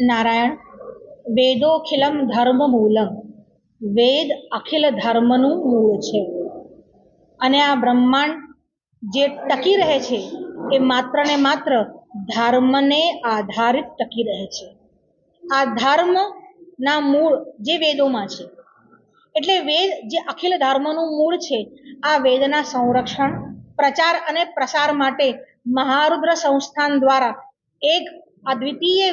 નારાયણ, વેદોખિલમ ધર્મ મૂલમ વેદ અખિલ ધર્મનું મૂળ છે. અને આ બ્રહ્માંડ જે ટકી રહે છે, એ માત્ર ને માત્ર ધર્મને આધારિત ટકી રહે છે. આ ધર્મના મૂળ જે વેદોમાં છે. એટલે વેદ જે અખિલ ધર્મનું મૂળ છે, આ વેદના સંરક્ષણ, પ્રચાર અને પ્રસાર માટે મહારુદ્ર સંસ્થાન દ્વારા એક અદ્વિતીય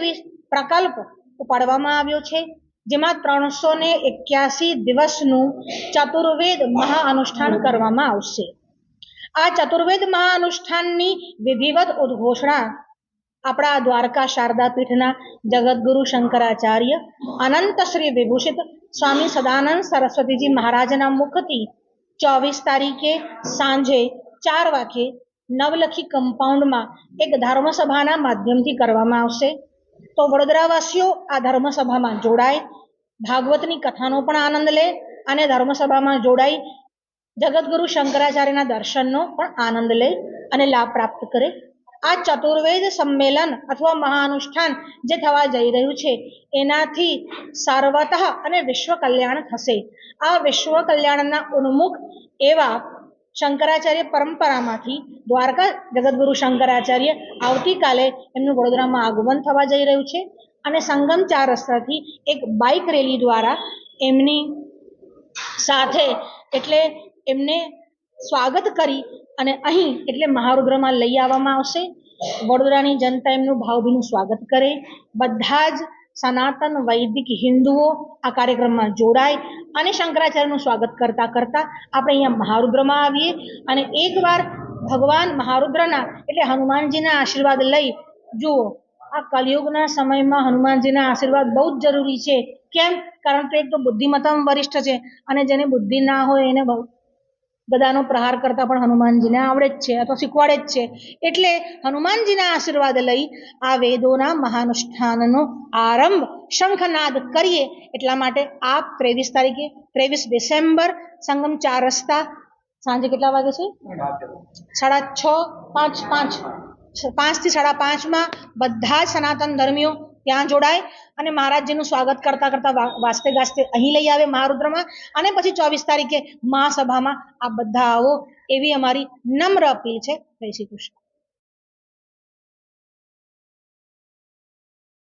પ્રકલ્પ ઉપાડવામાં આવ્યો છે, જેમાં ત્રણસો ને એક્યાસી દિવસનું ચતુર્વેદ મહાઅનુષ્ઠાન કરવામાં આવશે. આ ચતુર્વેદ મહાઅનુષ્ઠાનની વિધિવત ઉદ્ઘોષણા આપણા દ્વારકા શારદા પીઠના જગદગુરુ શંકરાચાર્ય અનંત શ્રી વિભૂષિત સ્વામી સદાનંદ સરસ્વતીજી મહારાજના મુખથી ચોવીસ તારીખે સાંજે ચાર વાગે નવલખી કમ્પાઉન્ડમાં એક ધર્મસભાના માધ્યમથી કરવામાં આવશે. તો વડોદરાવાસીઓ આ ધર્મસભામાં જોડાય, ભાગવતની કથાનો પણ આનંદ લે અને ધર્મસભામાં જોડાઈ જગતગુરુ શંકરાચાર્યના દર્શનનો પણ આનંદ લે અને લાભ પ્રાપ્ત કરે. આ ચતુર્વેદ સંમેલન અથવા મહાનુષ્ઠાન જે થવા જઈ રહ્યું છે, એનાથી સર્વતઃ અને વિશ્વ કલ્યાણ થશે. આ વિશ્વ કલ્યાણના ઉન્મુખ એવા શંકરાચાર્ય પરંપરામાંથી દ્વારકા જગદગુરુ શંકરાચાર્ય આવતીકાલે એમનું વડોદરામાં આગમન થવા જઈ રહ્યું છે અને સંગમ ચાર રસ્તાથી એક બાઇક રેલી દ્વારા એમની સાથે એટલે એમને સ્વાગત કરી અને અહીં એટલે મહારુદ્રમાં લઈ આવવામાં આવશે. વડોદરાની જનતા એમનું ભાવભીનું સ્વાગત કરે. બધા જ સનાતન વૈદિક હિન્દુઓ આ કાર્યક્રમમાં જોડાય અને શંકરાચાર્યનું સ્વાગત કરતા કરતા આપણે અહીંયા મહારુદ્રમાં આવીએ અને એકવાર ભગવાન મહારુદ્રના એટલે હનુમાનજીના આશીર્વાદ લઈ, જુઓ, આ કલયુગના સમયમાં હનુમાનજીના આશીર્વાદ બહુ જ જરૂરી છે. કેમ? કારણ કે એક તો બુદ્ધિમતમ વરિષ્ઠ છે અને જેને બુદ્ધિ ના હોય એને બહુ ગદાનો પ્રહાર કરતા પણ હનુમાનજીને આવડે જ છે, અથવા શીખવાડે જ છે. એટલે હનુમાનજીના આશીર્વાદ લઈ આ વેદોના મહાનુષ્ઠાનનો આરંભ શંખનાદ કરીએ. એટલા માટે આપ ત્રેવીસ તારીખે, ત્રેવીસ ડિસેમ્બર, સંગમ ચાર રસ્તા, સાંજે કેટલા વાગે છે? સાડા છ, પાંચ પાંચ પાંચથી સાડા પાંચમાં બધા જ સનાતન ધર્મીઓ ત્યાં જોડાય અને મહારાજજીનું સ્વાગત કરતા કરતા વાસ્તે ગાસ્તે અહીં લઈ આવે મહારુદ્રમાં અને પછી ચોવીસ તારીખે મહાસભામાં આ બધા આવો એવી અમારી નમ્ર અપીલ છે. જય શ્રી કૃષ્ણ.